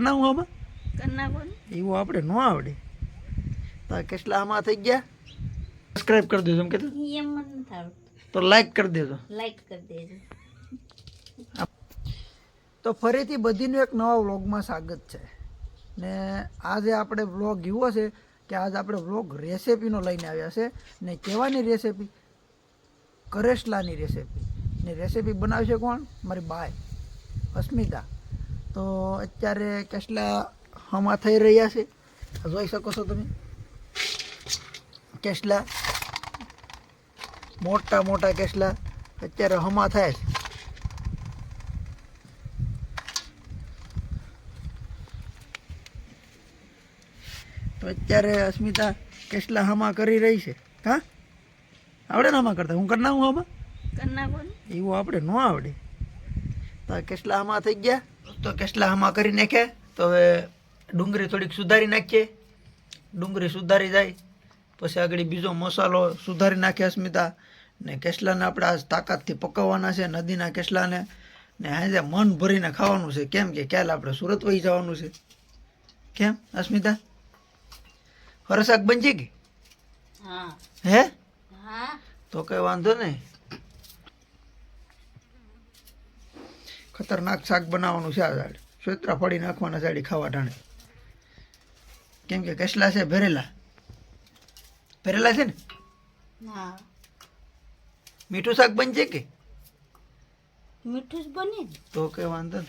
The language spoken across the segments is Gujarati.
નાખું આમાં કરના એવું આપણે ન આવડે? તો કેટલા આમાં થઈ ગયા? સબસ્ક્રાઇબ કરી દેજો એમ કે એમ મને નથી તો લાઈક કરી દેજો. લાઈક કરી દેજો. તો ફરીથી બધીનું એક નવા વ્લોગમાં સ્વાગત છે. ને આજે આપણે વ્લોગ એવો છે કે આજે આપણે વ્લોગ રેસેપીનો લઈને આવ્યા છે. ને કહેવાની રેસિપી? કરેસલાની રેસેપી. ને રેસિપી બનાવશે કોણ? મારી બાય અસ્મિતા. તો અત્યારે કેટલા હમા થઈ રહ્યા છે? જોઈ શકો છો તમે. કેટલા? મોટા મોટા કેસલા અત્યારે હમા થાય છે. તો અત્યારે અસ્મિતા કેટલા હમા કરી રહી છે? હા? આવડે ને હમા કરતા? હું કરના હું હમા? એવું આપણે ન આવડે. તો કેટલા હમા થઈ ગયા? તો કેટલા હામા કરી નાખે. તો હવે ડુંગળી થોડીક સુધારી નાખીએ. ડુંગળી સુધારી જાય. પછી આગળ બીજો મસાલો સુધારી નાખીએ અસ્મિતા. ને કેસલાને આપણે આ તાકાતથી પકવવાના છે નદીના કેસલાને. ને આજે મન ભરીને ખાવાનું છે. કેમ કે ક્યાલ આપણે સુરત વહી જવાનું છે. કેમ અસ્મિતા? ફરસાક બનશે કે? હા? હે. તો કઈ વાંધો નહીં. ખતરનાક શાક બનાવવાનું છે આ સાડી સોતરા ફળી નાખવાના સાડી ખાવા ટાણે. કેમ કે કેસલા છે ભરેલા. ભરેલા છે ને? હા. મીઠું શાક બનશે કે? મીઠું બને તો કે વાંધો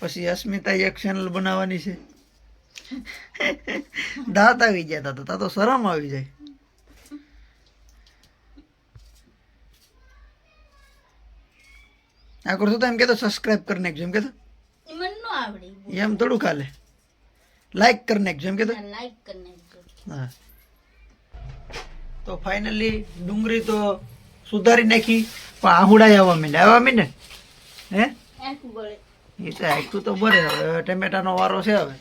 પછી અસ્મિતા એક ચેનલ બનાવવાની છે. દાંત આવી ગયા તા તો તા તો શરમ આવી જાય. આ કરતો તો એમ કહેતો સબસ્ક્રાઇબ કરી નાખજો એમ કહેતો. મને ન આવડે એમ થોડું ખાલે. લાઈક કરી નાખજો એમ કહેતો. લાઈક કરી નાખજો હા. તો ફાઇનલી ડુંગળી તો સુધારી નાખી પણ આહુડાઈ આવવા માંડે. આવવા માંડે? હે? એ તો આખું તો બરે હવે. ટમેટાનો વારો છે હવે.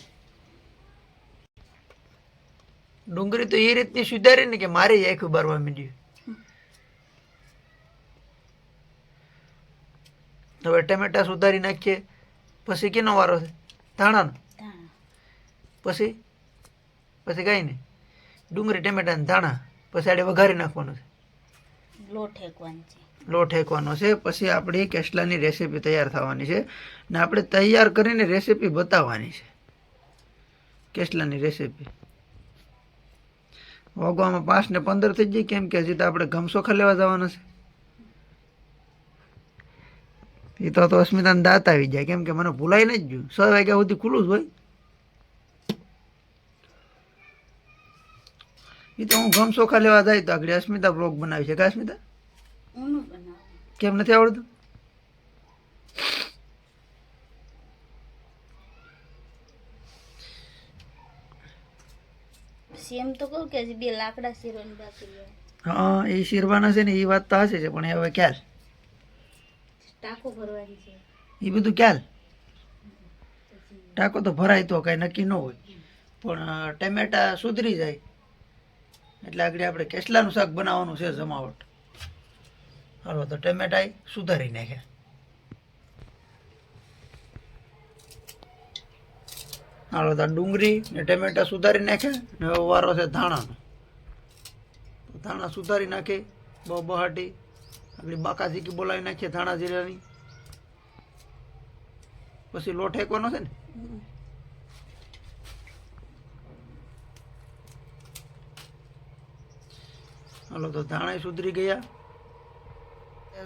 ડુંગળી તો એ રીતની સુધારી ને કે મારે જ આખું બારવા માંડ્યું. હવે ટમેટા સુધારી નાખીએ. પછી કેનો વારો છે? ધાણાનો? પછી? પછી કાંઈ નહીં. ડુંગળી ટમેટા ને ધાણા. પછી આડે વઘારી નાખવાનું છે. લોટ ઠેકવાનું છે. લોટ હેકવાનો છે. પછી આપણી કેસલાની રેસીપી તૈયાર થવાની છે. ને આપણે તૈયાર કરીને રેસીપી બતાવવાની છે. કેસલાની રેસીપી વાગવામાં પાંચ ને પંદર થઈ જાય કેમ કે હજી તો આપણે ગમસોખા લેવા જવાના છે. એ તો તો અસ્મિતાને દાંત આવી જાય. કેમ કે મને ભૂલાઈ નથી ગયું. છ વાગ્યા સુધી ખુલ્લું જ હોય. એ તો હું ગમસોખા લેવા જાય તો આગળ અસ્મિતા બ્લોગ બનાવી છે. કા અસ્મિતા? કેમ નથી આવડતું? એમ તો કહું કે બે લાકડા શીરવાની બાકી હા એ શીરવાના છે ને એ વાત તો હશે છે પણ હવે ક્યાલ એ બધું ક્યાં ટાંકો તો ભરાય તો કાંઈ નક્કી ન હોય. પણ ટમેટા સુધરી જાય. એટલે આગળ આપણે કેસલાનું શાક બનાવવાનું છે જમાવટ. હાલો, તો ટમેટા સુધારી નાખ્યા. હાલો, તો ડુંગળી ને ટમેટા સુધારી નાખે ને વારો છે ધાણાનો. ધાણા સુધારી નાખે, બહુ બહાટી. આગળ બાકાજીકી બોલાવી નાખીએ ધાણા જીરાની. પછી લોટ હેકવાનો છે ને? હાલો તો ધાણા સુધરી ગયા.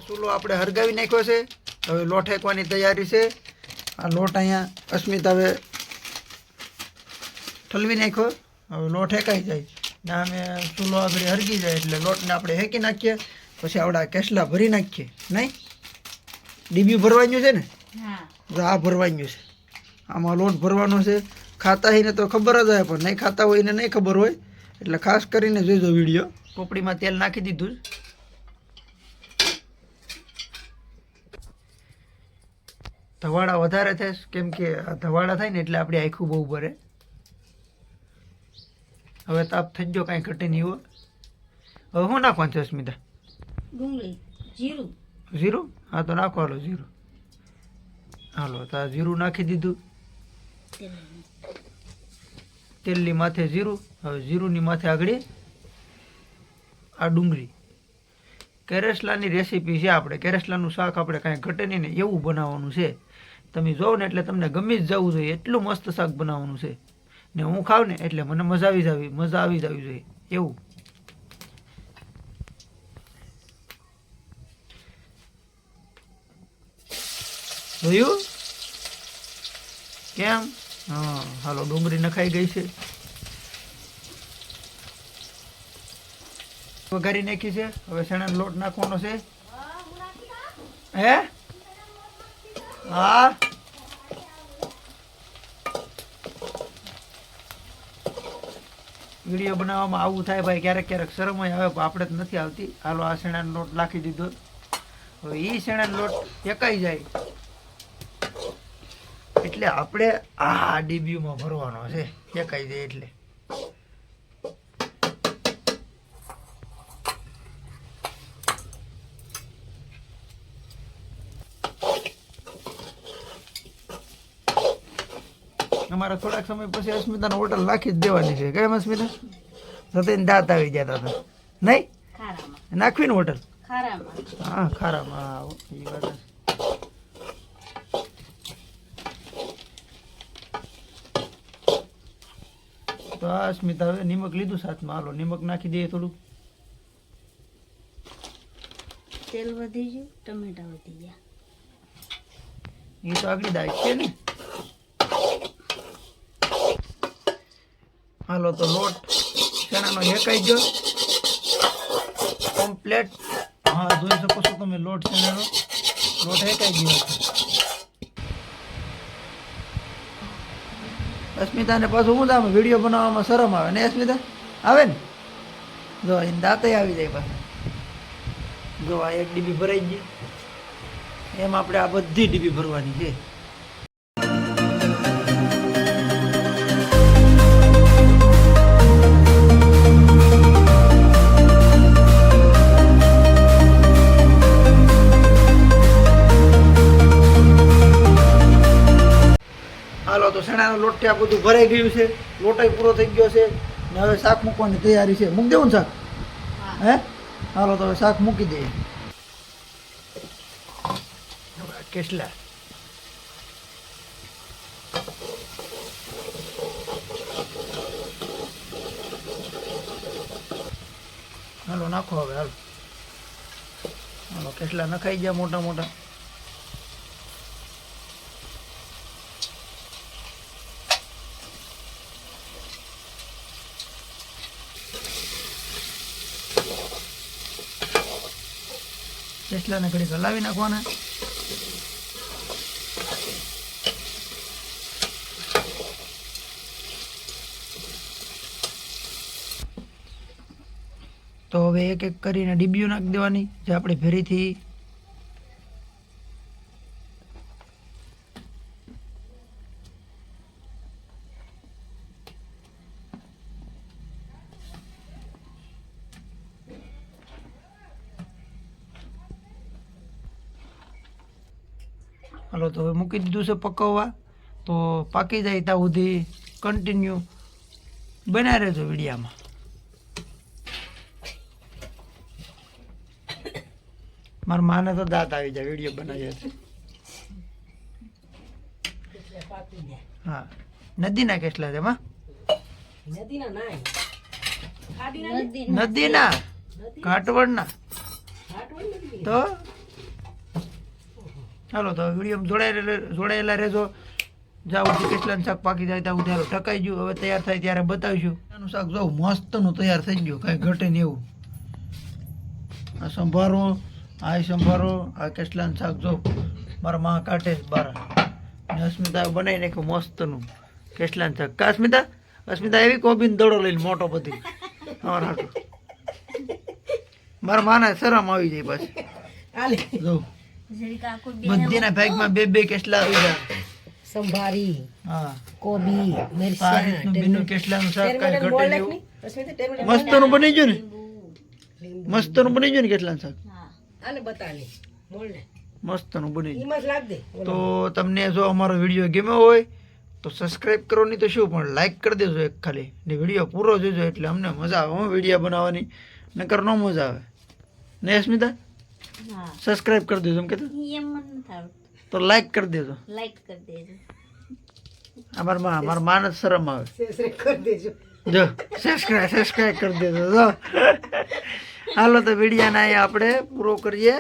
સૂલો આપણે હરગાવી નાખ્યો છે. હવે લોટ હેકવાની તૈયારી છે. આ લોટ અહીંયા અસ્મિત હવે ઠલવી નાખ્યો. હવે લોટ હેકાઈ જાય ને અમે ચૂલો આગળ હરગી જાય એટલે લોટને આપણે હેકી નાખીએ. પછી આવડા કેસલા ભરી નાખીએ નહીં? ડીબી ભરવાનું છે ને? આ ભરવાનું છે. આમાં લોટ ભરવાનો છે. ખાતા હોય ને તો ખબર જ હોય પણ નહીં ખાતા હોય એને નહીં ખબર હોય. એટલે ખાસ કરીને જોઈજો વીડિયો. કોપડીમાં તેલ નાખી દીધું ધવાડા વધારે થાય કેમ કે આ ધવાડા થાય ને એટલે આપણી આખું બહુ ભરે. હવે તાપ થઈ ગયો કાંઈ ઘટે નહીં હોય. હવે હું નાખવાનું છે અસ્મિતા? ડુંગળી જીરું. જીરું? હા, તો નાખો હાલો જીરું. હાલો, તો જીરું નાખી દીધું. તેલની માથે જીરું, હવે જીરુંની માથે આગળ આ ડુંગળી. કેરેસલાની રેસીપી છે આપણે. કેરેસલાનું શાક આપણે કાંઈ ઘટે નહીં ને એવું બનાવવાનું છે. તમે જોવો ને એટલે તમને ગમી જ જવું જોઈએ. એટલું મસ્ત શાક બનાવવાનું છે. ને હું ખાવ ને એટલે મને મજા આવી જાવી, મજા આવી જવી જોઈએ. એવું. જોયું? કેમ? હા, હાલો, ડુંગળી નખાઈ ગઈ છે. વઘારી નાખી છે. હવે ચણાનો લોટ નાખવાનો છે. હે? હા? વીડિયો બનાવવામાં આવું થાય ભાઈ, ક્યારેક ક્યારેક શરમ આવે પણ આપણે જ નથી આવતી. હાલો, આ શેણાનો લોટ નાખી દીધો. હવે એ શેણાનો લોટ એકાઈ જાય. એટલે આપણે આ ડીબીયુમાં ભરવાનો છે. એકાઈ જાય એટલે. અમારે થોડાક સમય પછી અસ્મિતાને હોટલ નાખી જ દેવાની છે. કેમ અસ્મિતા? સતીન દાંત આવી ગયા હતા નહીં? નાખવી ને હોટલ? હા ખારામાં. એ વાત તો આ સ્મિતા હવે નિમક લીધું સાથમાં હાલો નિમક નાખી દઈએ થોડું તેલ વધી ગયું ટમેટા વધી ગયા. એ તો આગળ દાય છે ને. હાલો તો લોટ ચણાનો હેકાઈ ગયો? કમ્પ્લેટ હા જોઈ શકો છો તમે લોટ ચણાનો લોટ હેકાઈ ગયો અસ્મિતાને પાછું હું તમે વીડિયો બનાવવામાં શરમ આવે ને, અસ્મિતા? આવે ને? જો એને દાંતે આવી જાય પાછા. જો, આ એક ડીબી ભરાઈ ગઈ. એમ આપણે આ બધી ડીબી ભરવાની છે. હાલો તો શેણાનો લોટ આ બધું ભરાઈ ગયું છે. લોટાઈ પૂરો થઈ ગયો છે. ને હવે શાક મૂકવાની તૈયારી છે. મૂકી દેવું ને શાક? હે. હાલો તો હવે શાક મૂકી દઈએ. કેટલા? હાલો નાખો હવે હાલો. હાલો કેટલા? નખાઈ ગયા મોટા મોટા કેટલાને ઘડી હલાવી નાખવાના. તો હવે એક એક કરીને ડીબીઓ નાખી દેવાની, જે આપણે ભેરીથી હાલો તો હવે મૂકી દીધું છે પકવવા. તો પાકી જાય ત્યાં સુધી કન્ટિન્યુ બના રહેજો વિડીયામાં. મારા માને તો દાંત આવી જાય વીડિયો બનાવ્યો છે હા. નદીના કેટલા છે એમાં નદી નદીના. કાટવડના તો? ચાલો તો વીડિયો જોડાયેલા જોડાયેલા રહેજો. જાવ સુધી કેટલા શાક પાકી જાય ત્યાં સુધી ટકાઈ ગયું. હવે તૈયાર થાય ત્યારે બતાવીશું. શાક જો મસ્તનું તૈયાર થઈ ગયું કાંઈ ઘટે નહીં એવું. આ સંભારો આ સંભારો આ કેટલાનું શાક જો મારા માં કાઢે છે બાર. અસ્મિતા બનાવી નાખ્યું મસ્તનું. કેટલાનું શાક? કા અસ્મિતા? અસ્મિતા એવી કોબીન દડો લઈને મોટો બધી. અમારા હાટુ મારા માને શરમ આવી જાય પાછી. જો. બધીના ભાગમાં બે બે કેટલા આવ્યા સંભારી હા. કોબી મિરચા બીનું કેટલાનું શાક કાઈ ઘટે નહીં. મસ્તનું બની ગયું ને? મસ્તનું બની ગયું ને કેટલાનું શાક? અને આને બતાને. મોલ મસ્તનું બની ગયું. તો તમને જો અમારો વીડિયો ગમ્યો હોય તો સબસ્ક્રાઇબ કરો નહીં તો શું? પણ લાઈક કરી દેજો એક ખાલી. ને વીડિયો પૂરો જોજો એટલે અમને મજા આવે હું વીડિયો બનાવવાની. નકર ન મજા આવે. ને સ્મિતા હા. સબસ્ક્રાઈબ કરી દેજો એમ કે એમ મને નથી આવડતું તો લાઈક કરી દેજો. લાઈક કરી દેજો. અમારા માં અમારમાં શરમ આવે. કરી દેજો. જો સબસ્ક્રાઇબ સબસ્ક્રાઇબ કરી દેજો જો. હાલો તો વિડીયાને અહીંયા આપણે પૂરો કરીએ.